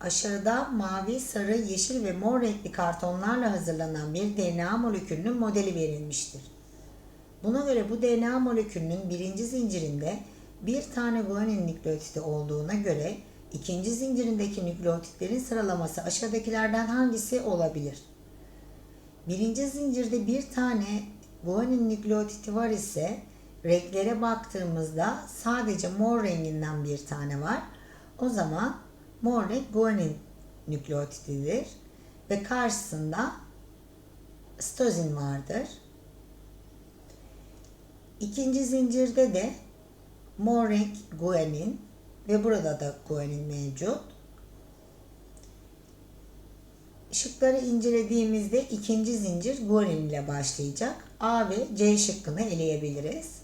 aşağıda mavi, sarı, yeşil ve mor renkli kartonlarla hazırlanan bir DNA molekülünün modeli verilmiştir. Buna göre bu DNA molekülünün birinci zincirinde bir tane guanin nükleotidi olduğuna göre ikinci zincirindeki nükleotitlerin sıralaması aşağıdakilerden hangisi olabilir? Birinci zincirde bir tane guanin nükleotidi var ise renklere baktığımızda sadece mor renginden bir tane var. O zaman mor renk guanin nükleotididir ve karşısında stozin vardır. İkinci zincirde de mor renk guanin ve burada da guanin mevcut. Şıkları incelediğimizde ikinci zincir guanin ile başlayacak. A ve C şıkkını eleyebiliriz.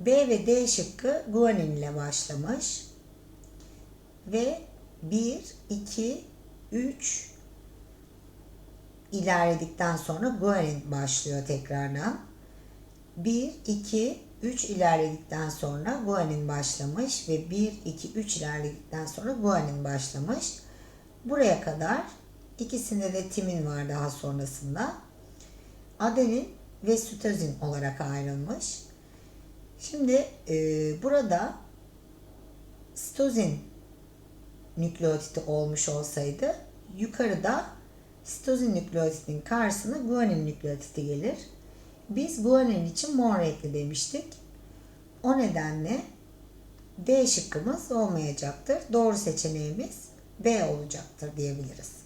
B ve D şıkkı guanin ile başlamış. Ve 1, 2, 3 ilerledikten sonra guanin başlıyor tekrardan. 1, 2, 3 ilerledikten sonra guanin başlamış ve 1, 2, 3 ilerledikten sonra guanin başlamış. Buraya kadar ikisinde de timin var daha sonrasında. Adenin ve sitozin olarak ayrılmış. Şimdi e, burada sitozin nükleotidi olmuş olsaydı yukarıda sitozin nükleotidinin karşısına guanin nükleotidi gelir. Biz guanin için mor renkli demiştik. O nedenle D şıkkımız olmayacaktır. Doğru seçeneğimiz B olacaktır diyebiliriz.